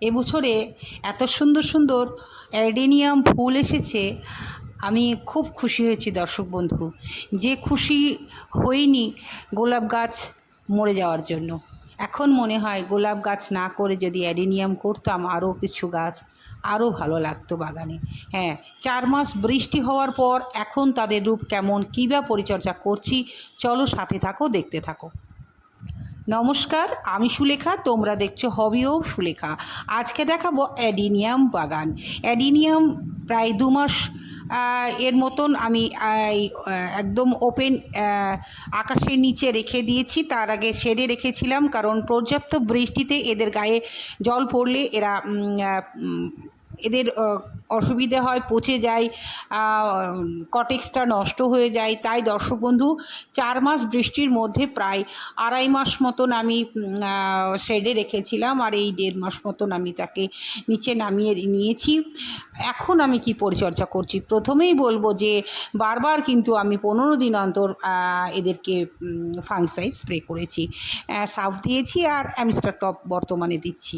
এবছরে এত সুন্দর সুন্দর অ্যাডেনিয়াম ফুল এসেছে, আমি খুব খুশি হয়েছি দর্শক বন্ধু। যে খুশি হইনি গোলাপ গাছ মরে যাওয়ার জন্য। এখন মনে হয় গোলাপ গাছ না করে যদি অ্যাডেনিয়াম করতাম আরও কিছু গাছ আরও ভালো লাগতো বাগানে। হ্যাঁ চার মাস বৃষ্টি হওয়ার পর এখন তাদের রূপ কেমন, কী বা পরিচর্যা করছি, চলো সাথে থাকো, দেখতে থাকো। নমস্কার, আমি সুলেখা, তোমরা দেখছ হবিও সুলেখা। আজকে দেখাবো অ্যাডিনিয়াম বাগান। অ্যাডিনিয়াম প্রায় দু মাস এর মতন আমি একদম ওপেন আকাশের নিচে রেখে দিয়েছি। তার আগে শেডে রেখেছিলাম কারণ পর্যাপ্ত বৃষ্টিতে এদের গায়ে জল পড়লে এরা এদের অসুবিধে হয়, পচে যায় কটেক্সটা নষ্ট হয়ে যায়। তাই দর্শক বন্ধু, চার মাস বৃষ্টির মধ্যে প্রায় আড়াই মাস মতন আমি শেডে রেখেছিলাম আর এই দেড় মাস মতন আমি তাকে নিচে নামিয়ে নিয়েছি। এখন আমি কি পরিচর্যা করছি? প্রথমেই বলব যে বারবার কিন্তু আমি পনেরো দিন অন্তর এদেরকে ফাংসাইড স্প্রে করেছি। সাফ দিয়েছি আর অ্যামস্টার টপ বর্তমানে দিচ্ছি।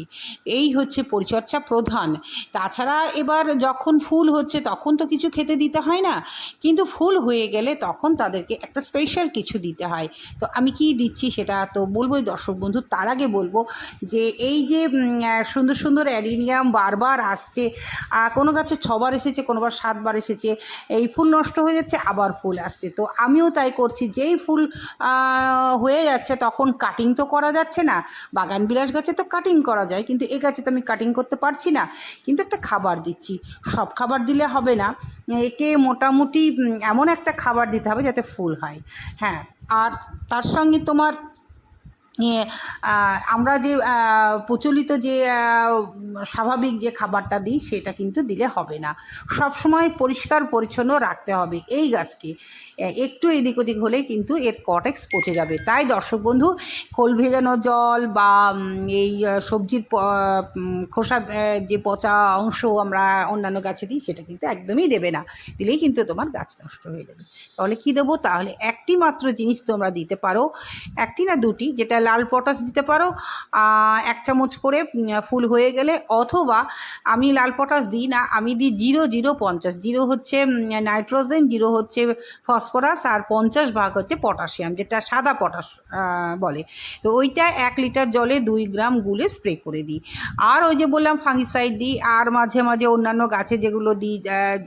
এই হচ্ছে পরিচর্যা প্রধান। তাছাড়া এবার যখন ফুল হচ্ছে তখন তো কিছু খেতে দিতে হয় না। কিন্তু ফুল হয়ে গেলে তখন তাদেরকে একটা স্পেশাল কিছু দিতে হয়। তো আমি কি দিচ্ছি সেটা তো বলবোই দর্শক বন্ধু, তার আগে বলব যে এই যে সুন্দর সুন্দর অ্যাডিনিয়াম বারবার আসছে কোনো গাছে ছবার এসেছে কোনোবার সাতবার এসেছে, এই ফুল নষ্ট হয়ে যাচ্ছে, আবার ফুল আসছে। তো আমিও তাই করছি, যেই ফুল হয়ে যাচ্ছে তখন কাটিং তো করা যাচ্ছে না, বাগান বিলাস গাছে তো কাটিং করা যায়, কিন্তু এ গাছে তো আমি কাটিং করতে পারছি না। কিন্তু একটা খাবার দিচ্ছি। সব খাবার দিলে হবে না। একে মোটামুটি এমন একটা খাবার দিতে হবে যাতে ফুল হয়। হ্যাঁ আর তার সঙ্গে তোমার আমরা যে প্রচলিত যে স্বাভাবিক যে খাবারটা দিই, সেটা কিন্তু দিলে হবে না। সব সময় পরিষ্কার পরিচ্ছন্ন রাখতে হবে এই গাছকে। একটু এদিক ওদিক হলে কিন্তু এর কটেক্স পচে যাবে। তাই দর্শক বন্ধু, খোল ভেজানো জল বা এই সবজির খোসা যে পচা অংশ আমরা অন্যান্য গাছে দিই, সেটা কিন্তু একদমই দেবে না। দিলেই কিন্তু তোমার গাছ নষ্ট হয়ে যাবে। তাহলে কি দেবো? তাহলে একটি মাত্র জিনিস তোমরা দিতে পারো। একটি না দুটি, যেটা লাল পটাশ দিতে পারো এক চামচ করে ফুল হয়ে গেলে, অথবা আমি লাল পটাশ দিই না, আমি দিই জিরো জিরো, পঞ্চাশ। জিরো হচ্ছে নাইট্রোজেন, জিরো হচ্ছে ফসফরাস, আর পঞ্চাশ ভাগ হচ্ছে পটাশিয়াম, যেটা সাদা পটাশ বলে। তো ওইটা এক লিটার জলে দুই গ্রাম গুলে স্প্রে করে দিই। আর ওই যে বললাম ফাঙ্গিসাইড দিই, আর মাঝে মাঝে অন্যান্য গাছে যেগুলো দিই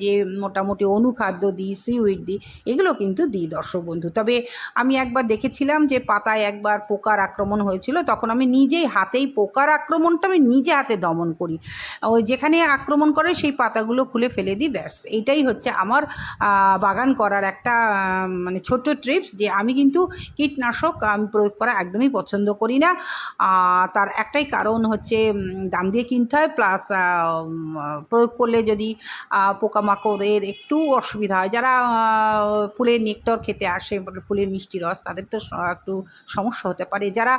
যে মোটামুটি অনুখাদ্য দিই সিউইড দিই, এগুলো কিন্তু দিই দর্শক বন্ধু। তবে আমি একবার দেখেছিলাম যে পাতায় একবার পোকার আক্রমণ হয়েছিল, তখন আমি নিজেই হাতেই পোকার আক্রমণটা আমি নিজে হাতে দমন করি। ওই যেখানে আক্রমণ করে সেই পাতাগুলো খুলে ফেলে দিই, ব্যাস। এইটাই হচ্ছে আমার বাগান করার একটা মানে ছোট্ট ট্রিপস যে আমি কিন্তু কীটনাশক আমি প্রয়োগ করা একদমই পছন্দ করি না। তার একটাই কারণ হচ্ছে দাম দিয়ে কিনতে হয়, প্লাস প্রয়োগ করলে যদি পোকামাকড়ের একটু অসুবিধা হয়, যারা ফুলের নেকটর খেতে আসে, ফুলের মিষ্টি রস, তাদের তো একটু সমস্যা হতে পারে। যারা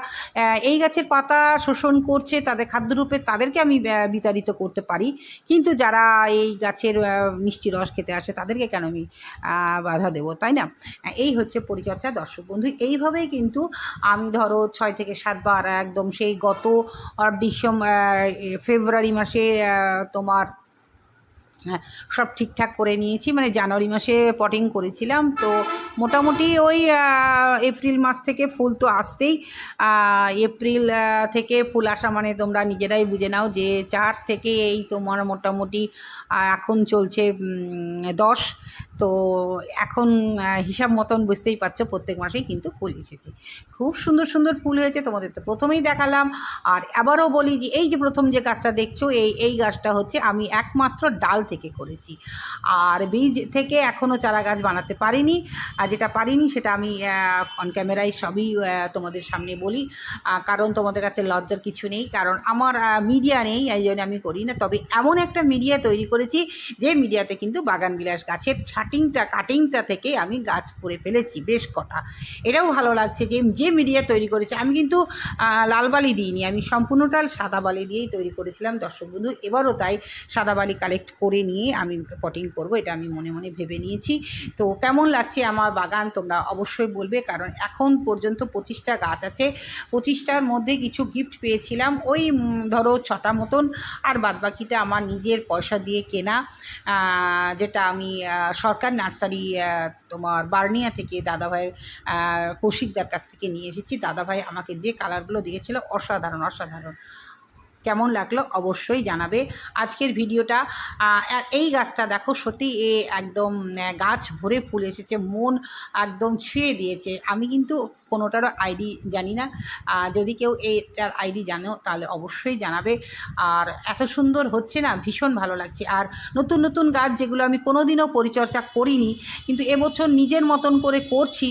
এই গাছের পাতা শোষণ করছে, তাদের খাদ্যরূপে তাদেরকে আমি বিতাড়িত করতে পারি। কিন্তু যারা এই গাছের মিষ্টি রস খেতে আসে, তাদেরকে কেন আমি বাধা দেবো, তাই না? এই হচ্ছে পরিচর্যা, দর্শক বন্ধু। এইভাবেই কিন্তু আমি ধরো ছয় থেকে সাতবার একদম সেই গত ডিসেম্বর ফেব্রুয়ারি মাসে তোমার হ্যাঁ সব ঠিকঠাক করে নিয়েছি। মানে জানুয়ারি মাসে পটিং করেছিলাম। তো মোটামুটি ওই এপ্রিল মাস থেকে ফুল তো আসতেই। এপ্রিল থেকে ফুল আসা মানে তোমরা নিজেরাই বুঝে নাও যে চার থেকে এই তোমার মোটামুটি এখন চলছে দশ। তো এখন হিসাব মতন বুঝতেই পারছ, প্রত্যেক মাসেই কিন্তু ফুল এসেছে। খুব সুন্দর সুন্দর ফুল হয়েছে, তোমাদের তো প্রথমেই দেখালাম। আর আবারও বলি যে, এই যে প্রথম যে গাছটা দেখছ, এই এই গাছটা হচ্ছে আমি একমাত্র ডাল থেকে করেছি। আর বীজ থেকে এখনও চারা গাছ বানাতে পারিনি। আর যেটা পারিনি, সেটা আমি অন ক্যামেরায় সবই তোমাদের সামনে বলি। কারণ তোমাদের কাছে লজ্জার কিছু নেই, কারণ আমার মিডিয়া নেই, এই জন্য আমি করি না। তবে এমন একটা মিডিয়া তৈরি করেছি, যে মিডিয়াতে কিন্তু বাগান বিলাস গাছের কাটিংটা কাটিংটা থেকে আমি গাছ করে ফেলেছি বেশ কটা। এটাও ভালো লাগছে যে যে মিডিয়া তৈরি করেছে, আমি কিন্তু লাল বালি দিইনি, আমি সম্পূর্ণটা সাদা বালি দিয়েই তৈরি করেছিলাম, দর্শক বন্ধু, এবারও তাই সাদা বালি কালেক্ট করে নিয়ে আমি পটিং করব, এটা আমি মনে মনে ভেবে নিয়েছি। তো কেমন লাগছে আমার বাগান তোমরা অবশ্যই বলবে, কারণ এখন পর্যন্ত পঁচিশটা গাছ আছে, পঁচিশটার মধ্যে কিছু গিফট পেয়েছিলাম, ওই ধরো ছটা মতন, আর বাদবাকিটা আমার নিজের পয়সা দিয়ে কেনা যেটা আমি সরকার নার্সারি তোমার বার্নিয়া থেকে দাদাভাইয়ের কৌশিকদার কাছ থেকে নিয়ে এসেছি। দাদাভাই আমাকে যে কালারগুলো দিয়েছিল অসাধারণ অসাধারণ। কেমন লাগল অবশ্যই জানাবে। আজকের ভিডিওটা এই গাছটা দেখো সত্যি এ একদম গাছ ভরে ফুল এসেছে, মন একদম ছুঁয়ে দিয়েছে। আমি কিন্তু কোনোটারও আইডি জানি না। যদি কেউ এটার আইডি জানো তাহলে অবশ্যই জানাবে। আর এত সুন্দর হচ্ছে না, ভীষণ ভালো লাগছে। আর নতুন নতুন গাছ যেগুলো আমি কোনোদিনও পরিচর্যা করিনি, কিন্তু এবছর নিজের মতন করে করছি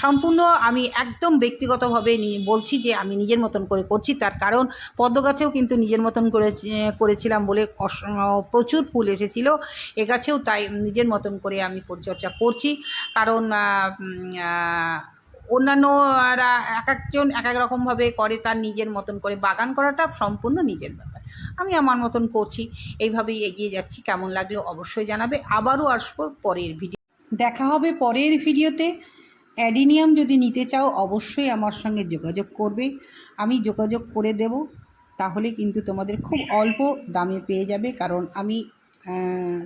সম্পূর্ণ আমি একদম ব্যক্তিগতভাবে বলছি যে আমি নিজের মতন করে করছি। তার কারণ পদ্ম গাছেও কিন্তু নিজের মতন করে করেছিলাম বলে প্রচুর ফুল এসেছিল। এ গাছেও তাই নিজের মতন করে আমি পরিচর্যা করছি। কারণ অন্যান্যরা এক একজন এক এক রকমভাবে করে তার নিজের মতন করে। বাগান করাটা সম্পূর্ণ নিজের ব্যাপার। আমি আমার মতন করছি। এইভাবেই এগিয়ে যাচ্ছি। কেমন লাগল অবশ্যই জানাবে। আবারও আসব পরের ভিডিও, দেখা হবে পরের ভিডিওতে। অ্যাডিনিয়াম যদি নিতে চাও অবশ্যই আমার সঙ্গে যোগাযোগ করবে। আমি যোগাযোগ করে দেব। তাহলে কিন্তু তোমাদের খুব অল্প দামে পেয়ে যাবে। কারণ আমি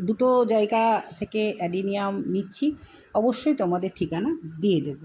দুটো জায়গা থেকে অ্যাডিনিয়াম নিচ্ছি। অবশ্যই তোমাদের ঠিকানা দিয়ে দেবো।